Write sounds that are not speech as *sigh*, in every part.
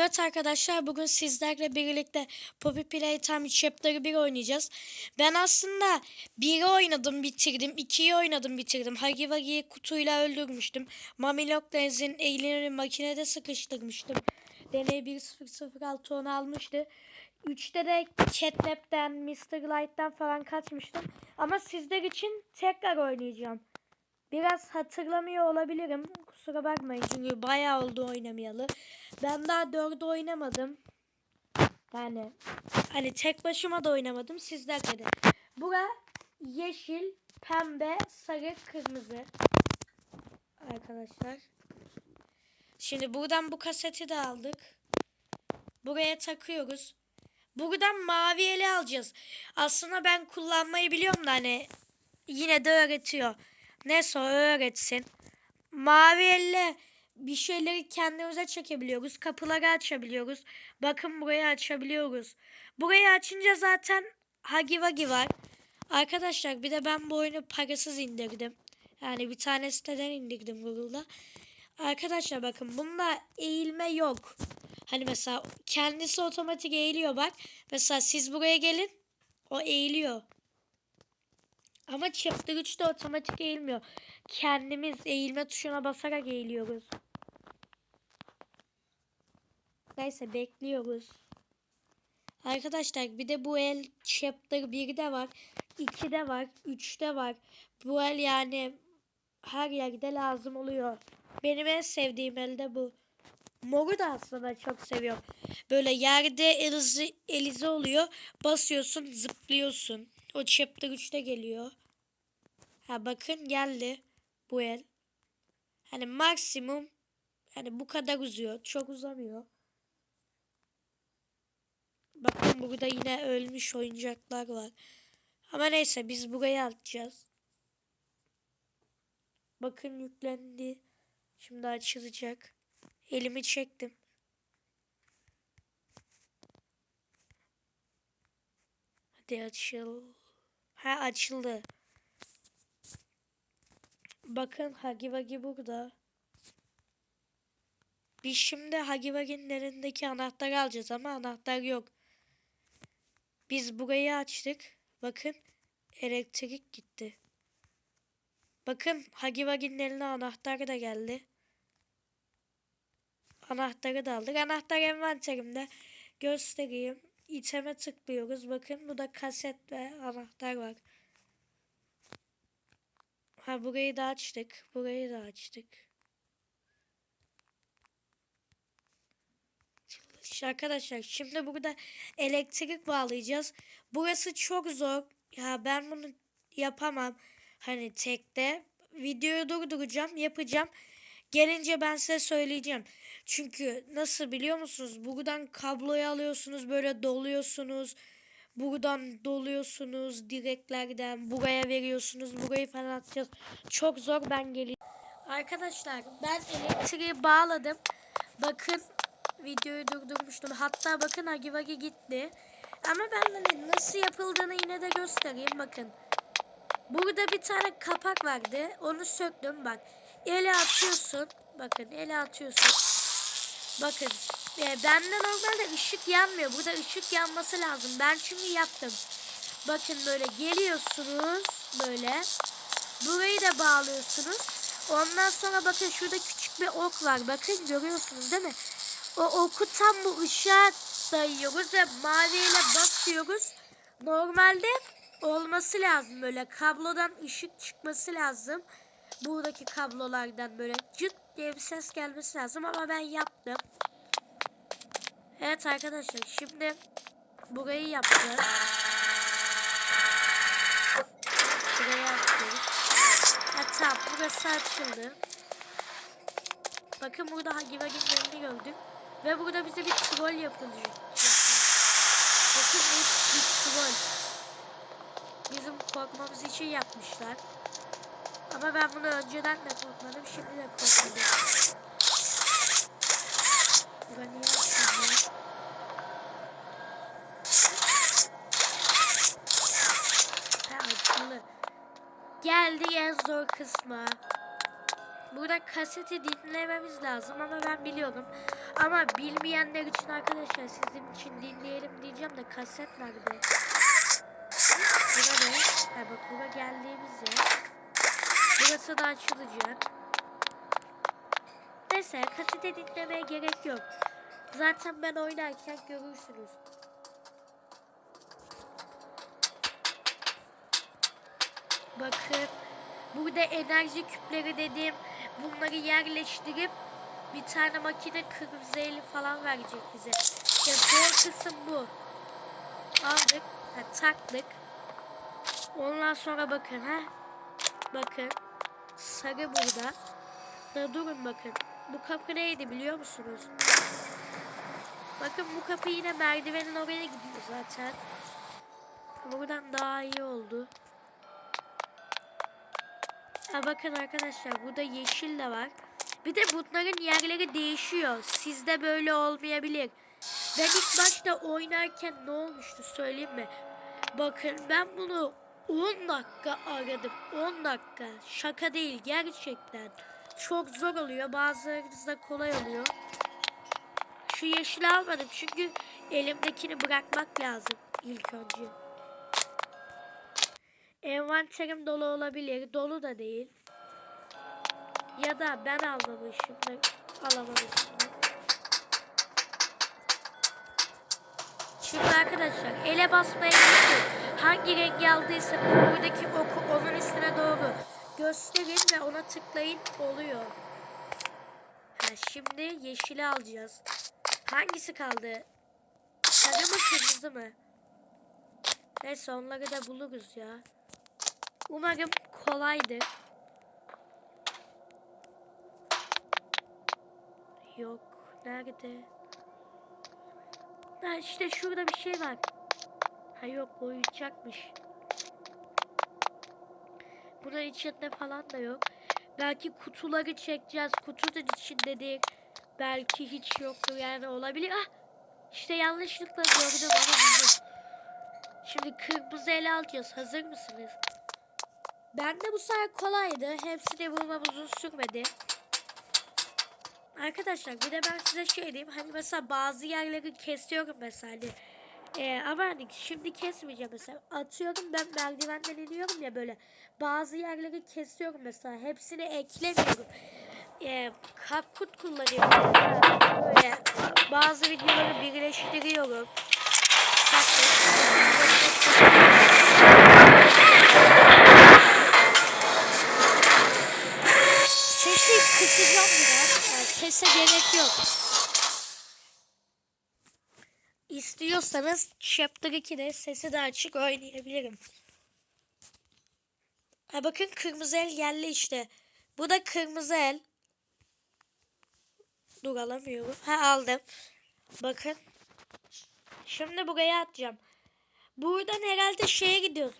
Evet arkadaşlar bugün sizlerle birlikte Poppy Playtime Chapter 1 oynayacağız. Ben aslında 1'i oynadım bitirdim. 2'yi oynadım bitirdim. Hagi Wagi'yi kutuyla öldürmüştüm. Mami Lockdenz'in elini makinede sıkıştırmıştım. Deney 1006 onu almıştı. 3'te de Catnap'ten, Mr. Light'tan falan kaçmıştım. Ama sizler için tekrar oynayacağım. Biraz hatırlamıyor olabilirim. Kusura bakmayın çünkü bayağı oldu oynamayalı. Ben daha dördü oynamadım. Yani hani tek başıma da oynamadım. Sizlerle de. Bura yeşil, pembe, sarı, kırmızı. Arkadaşlar. Şimdi buradan bu kaseti de aldık. Buraya takıyoruz. Buradan mavi ele alacağız. Aslında ben kullanmayı biliyorum da hani yine de öğretiyor. Neyse öğretsin. Mavi elle bir şeyleri kendimize çekebiliyoruz. Kapıları açabiliyoruz. Bakın burayı açabiliyoruz. Burayı açınca zaten Hagi Wagi var. Arkadaşlar bir de ben bu oyunu parasız indirdim. Yani bir tane siteden indirdim Google'da. Arkadaşlar bakın bunda eğilme yok. Hani mesela kendisi otomatik eğiliyor bak. Mesela siz buraya gelin. O eğiliyor. Ama chapter 3'te otomatik eğilmiyor. Kendimiz eğilme tuşuna basarak eğiliyoruz. Neyse bekliyoruz. Arkadaşlar bir de bu el chapter 1'de var. 2'de var. 3'te var. Bu el yani her yerde lazım oluyor. Benim en sevdiğim el de bu. Moru da aslında çok seviyorum. Böyle yerde elizi, elize oluyor. Basıyorsun zıplıyorsun. O chapter 3'te geliyor. Ha bakın geldi bu el. Hani maksimum hani bu kadar uzuyor. Çok uzamıyor. Bakın burada yine ölmüş oyuncaklar var. Ama neyse biz buraya atacağız. Bakın yüklendi. Şimdi açılacak. Elimi çektim. Hadi açıl. Ha açıldı. Bakın Hagi Wagi burada. Biz şimdi Hagi Wagi'nin elindeki anahtarı alacağız ama anahtar yok. Biz burayı açtık. Bakın elektrik gitti. Bakın Hagi Wagi'nin eline anahtar da geldi. Anahtarı da aldık. Anahtar envanterimde göstereyim. İteme tıklıyoruz. Bakın bu da kaset ve anahtar var. Ha burayı da açtık. Burayı da açtık. Arkadaşlar şimdi burada elektrik bağlayacağız. Burası çok zor. Ya ben bunu yapamam. Hani tekte. Videoyu durduracağım. Yapacağım. Gelince ben size söyleyeceğim. Çünkü nasıl biliyor musunuz? Buradan kabloyu alıyorsunuz. Böyle doluyorsunuz. Buradan doluyorsunuz direklerden. Buraya veriyorsunuz. Burayı falan atacağız. Çok zor ben geleceğim. Arkadaşlar ben elektriği bağladım. Bakın videoyu durdurmuştum. Hatta bakın Hagi Wagi gitti. Ama ben hani nasıl yapıldığını yine de göstereyim. Bakın. Burada bir tane kapak vardı. Onu söktüm bak. Ele atıyorsun. Bakın ele atıyorsun. Bakın. E, bende normalde ışık yanmıyor. Burada ışık yanması lazım. Ben çünkü yaptım. Bakın böyle geliyorsunuz. Böyle. Burayı da bağlıyorsunuz. Ondan sonra bakın şurada küçük bir ok var. Bakın görüyorsunuz değil mi? O oku tam bu ışığa dayıyoruz ve maviyle basıyoruz. Normalde olması lazım böyle kablodan ışık çıkması lazım. Buradaki kablolardan böyle cıt diye bir ses gelmesi lazım ama ben yaptım. Evet arkadaşlar şimdi burayı yapacağız. Burayı açıyoruz. Ha tamam burası açıldı. Bakın burada Wagi'nin yerini gördük. Ve burada bize bir troll yapılacak. Bakın bu bir troll. Bizim korkmamız için yapmışlar. Ama ben bunu önceden de korkmadım. Şimdi de korkmadım. Bura niye açıldı? Ha açıldı. Geldi en zor kısmı. burada kaseti dinlememiz lazım ama ben biliyorum. Ama bilmeyenler için arkadaşlar sizin için dinleyelim diyeceğim de kaset nerede? Bura ne? Ha bak bura geldiğimiz yer. Burası da açılacak. Neyse kasete dinlemeye gerek yok. Zaten ben oynarken görürsünüz. Bakın burada enerji küpleri dediğim bunları yerleştirip bir tane makine kırmızı eli falan verecek bize. Ya zor kısım bu. Aldık, ha, taktık. Ondan sonra bakın ha. Bakın. Sarı burada. Da durun bakın. Bu kapı neydi biliyor musunuz? Bakın bu kapı yine merdivenin oraya gidiyor zaten. Buradan daha iyi oldu. Ha bakın arkadaşlar burada yeşil de var. Bir de bunların yerleri değişiyor. Sizde böyle olmayabilir. Ben ilk başta oynarken ne olmuştu söyleyeyim mi? Bakın ben bunu 10 dakika aradım. 10 dakika. Şaka değil gerçekten. Çok zor oluyor. Bazılarınızda kolay oluyor. Şu yeşili almadım çünkü elimdekini bırakmak lazım ilk önce. Envanterim dolu olabilir. Dolu da değil. Ya da ben almamışım. Alamamışım. Şimdi arkadaşlar ele basmaya gerek. Hangi rengi aldıysanız buradaki oku onun üstüne doğru gösterin ve ona tıklayın oluyor. Ha, şimdi yeşili alacağız. Hangisi kaldı? Sarı mı kırmızı mı? Neyse onları da buluruz ya. Umarım kolaydır. Yok. Nerede? Ha işte şurada bir şey var. Ha yok oyuncakmış. Bunun içinde falan da yok. Belki kutuları çekeceğiz. Kutunun içinde değil. Belki hiç yoktur yani olabilir. Ah! İşte yanlışlıkla gördüm ama buldum. Şimdi kırmızı ele alacağız. Hazır mısınız? Ben de bu sefer kolaydı. Hepsini bulmam uzun sürmedi. Arkadaşlar bir de ben size şey diyeyim. Hani mesela bazı yerleri kesiyorum mesela. Hani, e, ama hani şimdi kesmeyeceğim mesela. Atıyorum ben merdivenden iniyorum ya böyle. Bazı yerleri kesiyorum mesela. Hepsini eklemiyorum. E, kapkut kullanıyorum. Böyle bazı videoları birleştiriyorum. Sesi kısacağım biraz. Sese gerek yok. İstiyorsanız Chapter 2'de sesi de açık oynayabilirim. Ha bakın kırmızı el geldi işte. Bu da kırmızı el. Dur alamıyorum. Ha aldım. Bakın. Şimdi buraya atacağım. Buradan herhalde şeye gidiyoruz.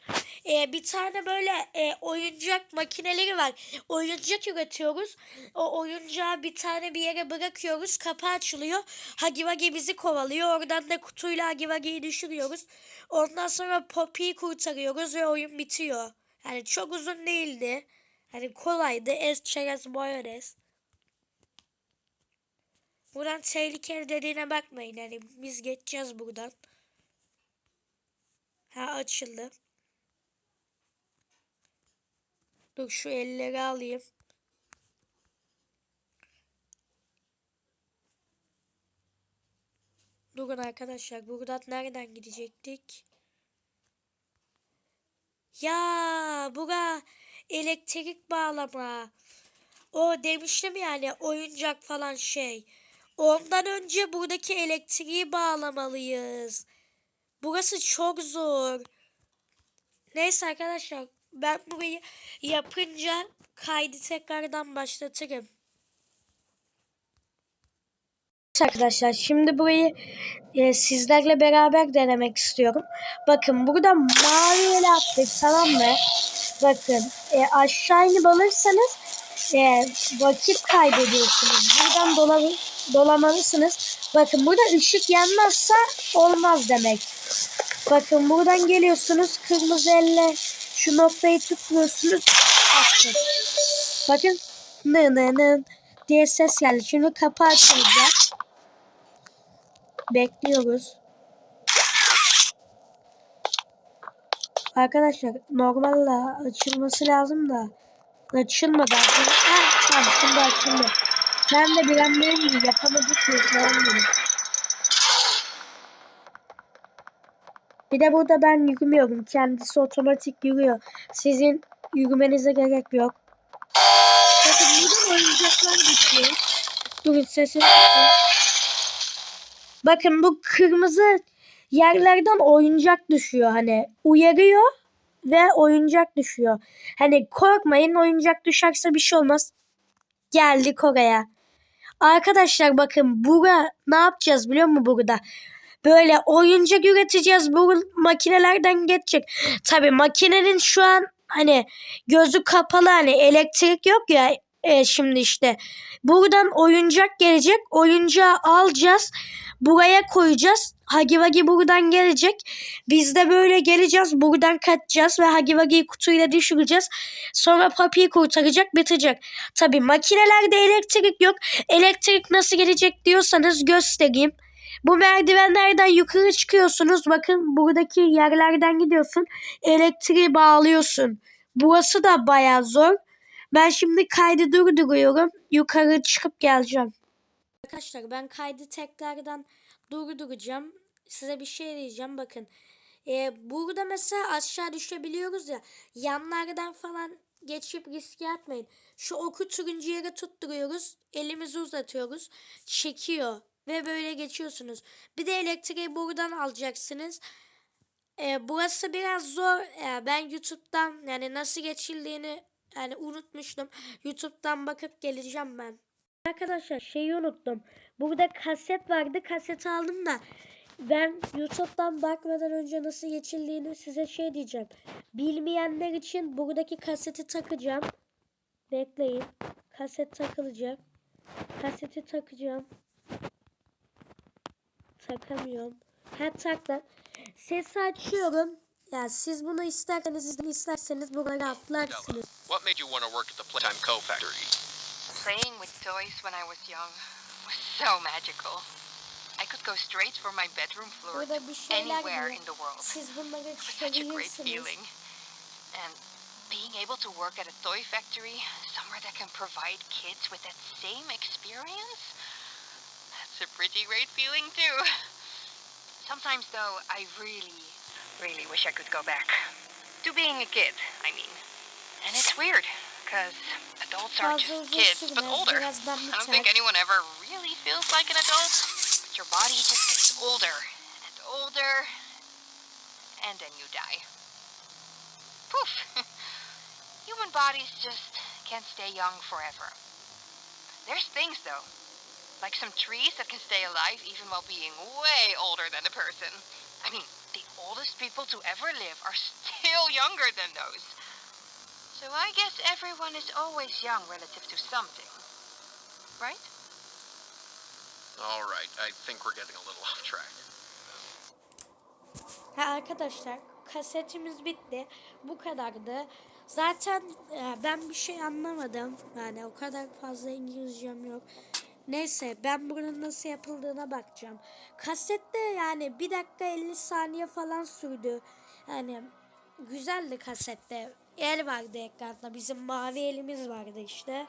Ee, bir tane böyle e, oyuncak makineleri var. Oyuncak üretiyoruz. O oyuncağı bir tane bir yere bırakıyoruz. Kapı açılıyor. Hagi Wagi bizi kovalıyor. Oradan da kutuyla Hagi Wagi'yi düşürüyoruz. Ondan sonra Poppy'yi kurtarıyoruz ve oyun bitiyor. Yani çok uzun değildi. Yani kolaydı. Es çerez mayonez. Buradan tehlikeli dediğine bakmayın. Yani biz geçeceğiz buradan. Ha açıldı. Dur şu elleri alayım. Durun arkadaşlar. Buradan nereden gidecektik? Ya bura elektrik bağlama. O demiştim yani oyuncak falan şey. Ondan önce buradaki elektriği bağlamalıyız. Burası çok zor. Neyse arkadaşlar ben burayı yapınca kaydı tekrardan başlatırım. Arkadaşlar şimdi burayı e, sizlerle beraber denemek istiyorum. Bakın burada mavi ele attık tamam mı? Bakın e, aşağı inip alırsanız e, vakit kaybediyorsunuz. Buradan dola, dolamalısınız. Bakın burada ışık yanmazsa olmaz demek. Bakın buradan geliyorsunuz kırmızı elle şu noktayı tutuyorsunuz. Attım. Bakın nı nı nı diye ses geldi. Şimdi kapı açılacak. Bekliyoruz. Arkadaşlar normalde açılması lazım da açılmadı. Açıldı. Ah, tamam şimdi açıldı. Ben de ki yapamadık dedim. Bir de burada ben yürümüyorum. Kendisi otomatik yürüyor. Sizin yürümenize gerek yok. Bakın burada oyuncaklar bitiyor. Durun sesini. Bakın bu kırmızı yerlerden oyuncak düşüyor. Hani uyarıyor ve oyuncak düşüyor. Hani korkmayın oyuncak düşerse bir şey olmaz. Geldik oraya. Arkadaşlar bakın burada ne yapacağız biliyor musun burada? Böyle oyuncak üreteceğiz. Bu makinelerden geçecek. Tabii makinenin şu an hani gözü kapalı hani elektrik yok ya e, şimdi işte. Buradan oyuncak gelecek. Oyuncağı alacağız. Buraya koyacağız. Hagi Vagi buradan gelecek. Biz de böyle geleceğiz. Buradan kaçacağız ve Hagi Vagi'yi kutuyla düşüreceğiz. Sonra Papi'yi kurtaracak bitecek. Tabii makinelerde elektrik yok. Elektrik nasıl gelecek diyorsanız göstereyim. Bu merdivenlerden yukarı çıkıyorsunuz. Bakın buradaki yerlerden gidiyorsun. Elektriği bağlıyorsun. Burası da bayağı zor. Ben şimdi kaydı durduruyorum. Yukarı çıkıp geleceğim. Arkadaşlar ben kaydı tekrardan durduracağım. Size bir şey diyeceğim bakın. Ee, burada mesela aşağı düşebiliyoruz ya. Yanlardan falan geçip riske atmayın. Şu oku turuncu yere tutturuyoruz. Elimizi uzatıyoruz. Çekiyor. Ve böyle geçiyorsunuz. Bir de elektriği buradan alacaksınız. Ee, burası biraz zor. Ee, ben YouTube'dan yani nasıl geçildiğini yani unutmuştum. YouTube'dan bakıp geleceğim ben. Arkadaşlar şeyi unuttum. Burada kaset vardı. Kaseti aldım da ben YouTube'dan bakmadan önce nasıl geçildiğini size şey diyeceğim. Bilmeyenler için buradaki kaseti takacağım. Bekleyin. Kaset takılacak. Kaseti takacağım. Takamıyorum. Ha takla. Sesi açıyorum. Ya siz bunu isterseniz isterseniz buralara atlarsınız. What made you want to work at the Playtime Co. factory? Playing with toys when I was young was so magical. I could go straight from my bedroom floor to Burada bir şeyler anywhere in the world. Siz bunları It such a great feeling. And being able to work at a toy factory, somewhere that can provide kids with that same experience, that's a pretty great feeling too. Sometimes though, I really, really wish I could go back. To being a kid, I mean. And it's weird, because adults are just kids, but older. I don't think anyone ever really feels like an adult. But your body just gets older and older, and then you die. Poof! *laughs* Human bodies just can't stay young forever. There's things though, like some trees that can stay alive even while being way older than a person. People to ever live are still younger than those. So I guess everyone is always young relative to something. Right? All right, I think we're getting a little *laughs* off track. Ha arkadaşlar kasetimiz bitti. Bu kadardı. Zaten e, ben bir şey anlamadım. Yani o kadar fazla İngilizcem yok. Neyse ben bunun nasıl yapıldığına bakacağım. Kasette yani 1 dakika 50 saniye falan sürdü. Yani güzeldi kasette. El vardı ekranda. Bizim mavi elimiz vardı işte.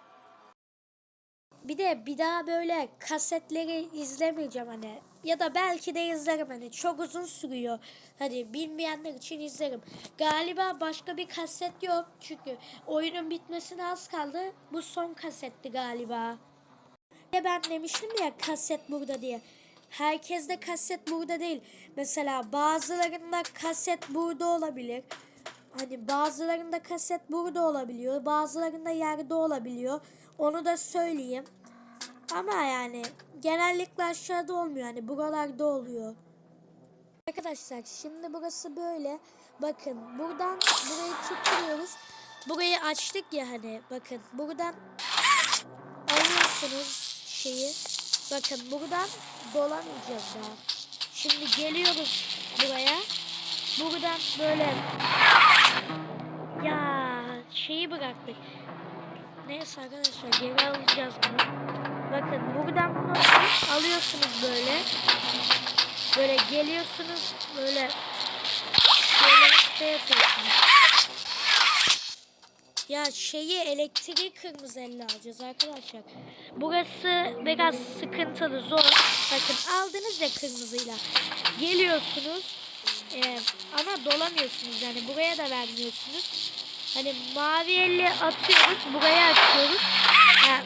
Bir de bir daha böyle kasetleri izlemeyeceğim hani. Ya da belki de izlerim hani. Çok uzun sürüyor. Hani bilmeyenler için izlerim. Galiba başka bir kaset yok. Çünkü oyunun bitmesine az kaldı. Bu son kasetti galiba. Ya ben demiştim ya kaset burada diye. Herkeste kaset burada değil. Mesela bazılarında kaset burada olabilir. Hani bazılarında kaset burada olabiliyor. Bazılarında yerde olabiliyor. Onu da söyleyeyim. Ama yani genellikle aşağıda olmuyor. Hani buralarda oluyor. Arkadaşlar şimdi burası böyle. Bakın buradan burayı tutturuyoruz. Burayı açtık ya hani bakın buradan alıyorsunuz şeyi. Bakın buradan dolamayacağız daha. Şimdi geliyoruz buraya. Buradan böyle ya şeyi bıraktık. Neyse arkadaşlar geri alacağız bunu. Bakın buradan bunu alıyorsunuz böyle. Böyle geliyorsunuz böyle böyle şey yapıyorsunuz. Ya şeyi elektriği kırmızı elle alacağız arkadaşlar. Burası biraz sıkıntılı zor. Bakın aldınız ya kırmızıyla. Geliyorsunuz. Ee, ama dolamıyorsunuz yani buraya da vermiyorsunuz. Hani mavi elle atıyoruz. Buraya açıyoruz. Ha,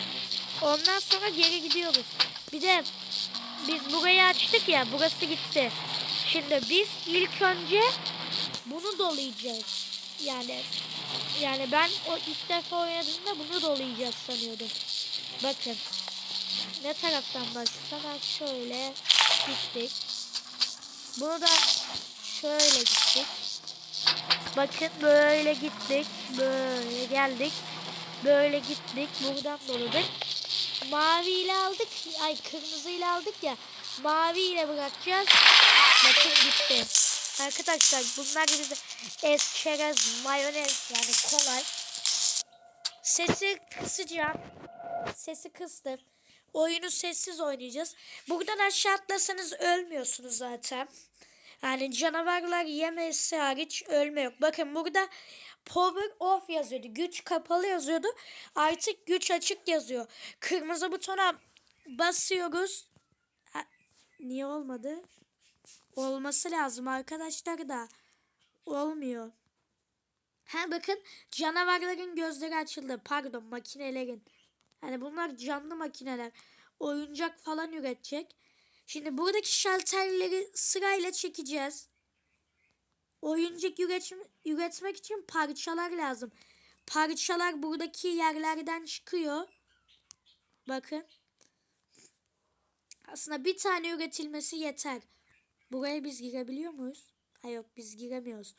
ondan sonra geri gidiyoruz. Bir de biz burayı açtık ya burası gitti. Şimdi biz ilk önce bunu dolayacağız. Yani yani ben o ilk defa oynadığımda bunu dolayacağız sanıyordum. Bakın. Ne taraftan ben şöyle gittik. Bunu da şöyle gittik. Bakın böyle gittik. Böyle geldik. Böyle gittik. Buradan doladık. Mavi ile aldık. Ay kırmızı ile aldık ya. Mavi ile bırakacağız. Bakın gitti. Arkadaşlar bunlar bize es, çerez, mayonez yani kolay. Sesi kısacağım. Sesi kıstım. Oyunu sessiz oynayacağız. Buradan aşağı atlasanız ölmüyorsunuz zaten. Yani canavarlar yemesi hariç ölme yok. Bakın burada power off yazıyordu. Güç kapalı yazıyordu. Artık güç açık yazıyor. Kırmızı butona basıyoruz. Ha, niye olmadı? Olması lazım arkadaşlar da. Olmuyor. Ha bakın canavarların gözleri açıldı. Pardon makinelerin. Yani bunlar canlı makineler. Oyuncak falan üretecek. Şimdi buradaki şalterleri sırayla çekeceğiz. Oyuncak üretme, üretmek için parçalar lazım. Parçalar buradaki yerlerden çıkıyor. Bakın. Aslında bir tane üretilmesi yeter. Buraya biz girebiliyor muyuz? Hayır yok biz giremiyoruz.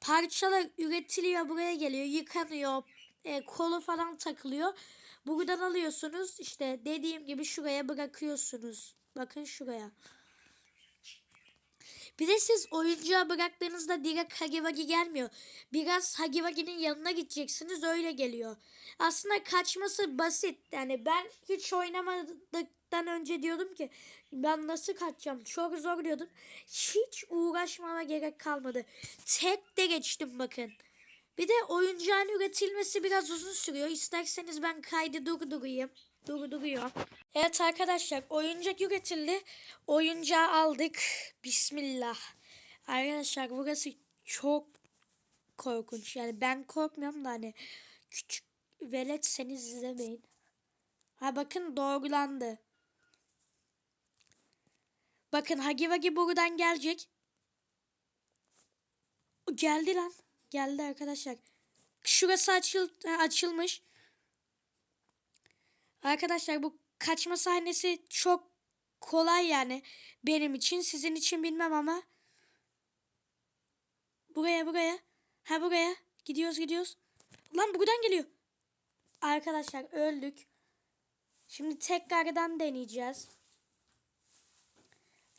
Parçalar üretiliyor buraya geliyor yıkanıyor. E, kolu falan takılıyor. Buradan alıyorsunuz işte dediğim gibi şuraya bırakıyorsunuz. Bakın şuraya. Bir de siz oyuncağı bıraktığınızda direkt Hagiwagi gelmiyor. Biraz Hagiwagi'nin yanına gideceksiniz öyle geliyor. Aslında kaçması basit. Yani ben hiç oynamadıktan önce diyordum ki ben nasıl kaçacağım çok zor diyordum. Hiç uğraşmama gerek kalmadı. Tek de geçtim bakın. Bir de oyuncağın üretilmesi biraz uzun sürüyor. İsterseniz ben kaydı durdurayım. Durduruyor. Evet arkadaşlar oyuncak üretildi. Oyuncağı aldık. Bismillah. Arkadaşlar burası çok korkunç. Yani ben korkmuyorum da hani küçük veletseniz izlemeyin. Ha bakın doğrulandı. Bakın Hagiwagi buradan gelecek. Geldi lan. Geldi arkadaşlar. Şurası açıl açılmış. Arkadaşlar bu kaçma sahnesi çok kolay yani benim için. Sizin için bilmem ama. Buraya buraya. Ha buraya. Gidiyoruz gidiyoruz. Lan buradan geliyor. Arkadaşlar öldük. Şimdi tekrardan deneyeceğiz.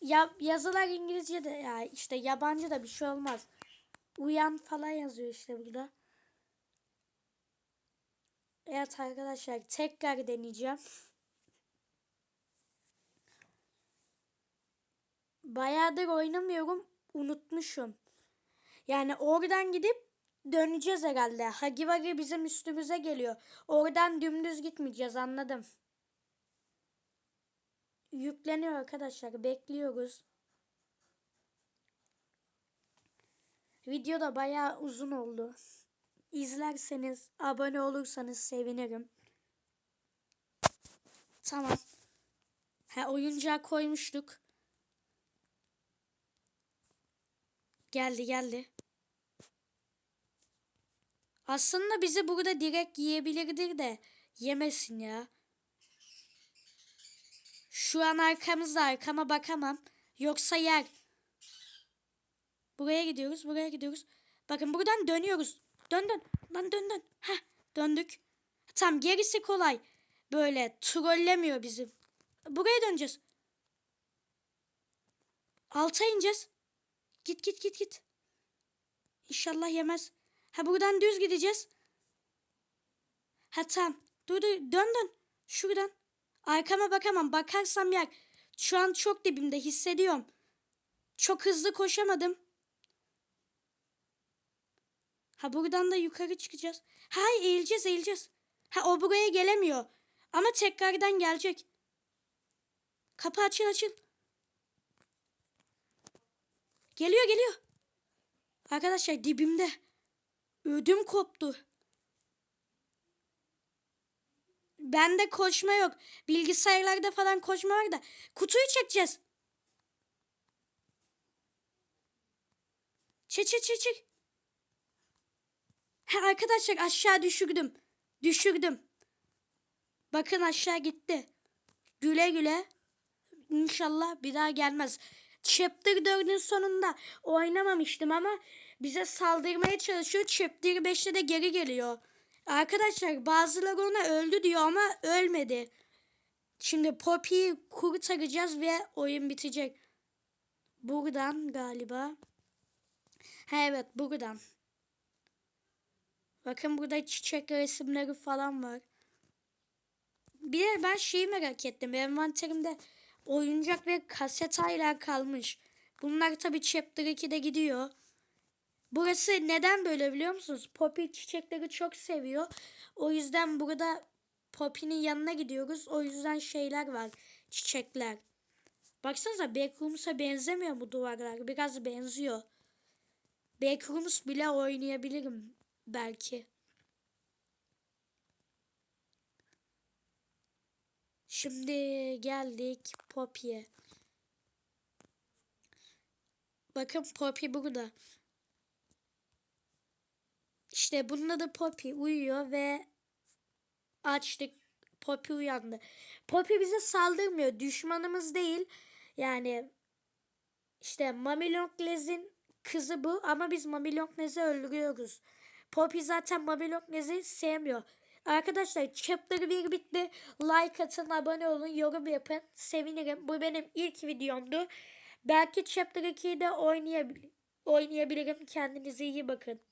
Ya yazılar İngilizce de ya işte yabancı da bir şey olmaz. Uyan falan yazıyor işte burada. Evet arkadaşlar tekrar deneyeceğim. Bayağıdır oynamıyorum. Unutmuşum. Yani oradan gidip döneceğiz herhalde. Hagiwagi bizim üstümüze geliyor. Oradan dümdüz gitmeyeceğiz anladım. Yükleniyor arkadaşlar. Bekliyoruz. Video da bayağı uzun oldu. İzlerseniz, abone olursanız sevinirim. Tamam. Ha oyuncağı koymuştuk. Geldi geldi. Aslında bizi burada direkt yiyebilirdir de yemesin ya. Şu an arkamızda arkama bakamam. Yoksa yer. Buraya gidiyoruz buraya gidiyoruz. Bakın buradan dönüyoruz. Dön dön. Lan dön dön. Heh döndük. Tam gerisi kolay. Böyle trollemiyor bizi. Buraya döneceğiz. Alta ineceğiz. Git git git git. İnşallah yemez. Ha buradan düz gideceğiz. Ha tamam. Dur dur dön dön. Şuradan. Arkama bakamam. Bakarsam yer. Şu an çok dibimde hissediyorum. Çok hızlı koşamadım. Ha buradan da yukarı çıkacağız. Hayır eğileceğiz eğileceğiz. Ha o buraya gelemiyor. Ama tekrardan gelecek. Kapı açıl açıl. Geliyor geliyor. Arkadaşlar dibimde. Ödüm koptu. Bende koşma yok. Bilgisayarlarda falan koşma var da. Kutuyu çekeceğiz. Çek çek çek çek. Arkadaşlar aşağı düşürdüm. Düşürdüm. Bakın aşağı gitti. Güle güle. İnşallah bir daha gelmez. Chapter 4'ün sonunda oynamamıştım ama bize saldırmaya çalışıyor. Chapter 5'te de geri geliyor. Arkadaşlar bazıları ona öldü diyor ama ölmedi. Şimdi Poppy'yi kurtaracağız ve oyun bitecek. Buradan galiba. Ha evet buradan. Bakın burada çiçek resimleri falan var. Bir de ben şeyi merak ettim. Envanterimde oyuncak ve kaset hala kalmış. Bunlar tabii Chapter 2'de gidiyor. Burası neden böyle biliyor musunuz? Poppy çiçekleri çok seviyor. O yüzden burada Poppy'nin yanına gidiyoruz. O yüzden şeyler var. Çiçekler. Baksanıza Backrooms'a benzemiyor bu duvarlar. Biraz benziyor. Backrooms bile oynayabilirim belki. Şimdi geldik Poppy'ye. Bakın Poppy burada. İşte bunun adı Poppy uyuyor ve açtık. Poppy uyandı. Poppy bize saldırmıyor. Düşmanımız değil. Yani işte Mami Longlez'in kızı bu ama biz Mami Longlez'i öldürüyoruz. Poppy zaten Mami Longlez'i sevmiyor. Arkadaşlar chapter 1 bitti. Like atın, abone olun, yorum yapın. Sevinirim. Bu benim ilk videomdu. Belki chapter 2'yi de oynayabil oynayabilirim. Kendinize iyi bakın.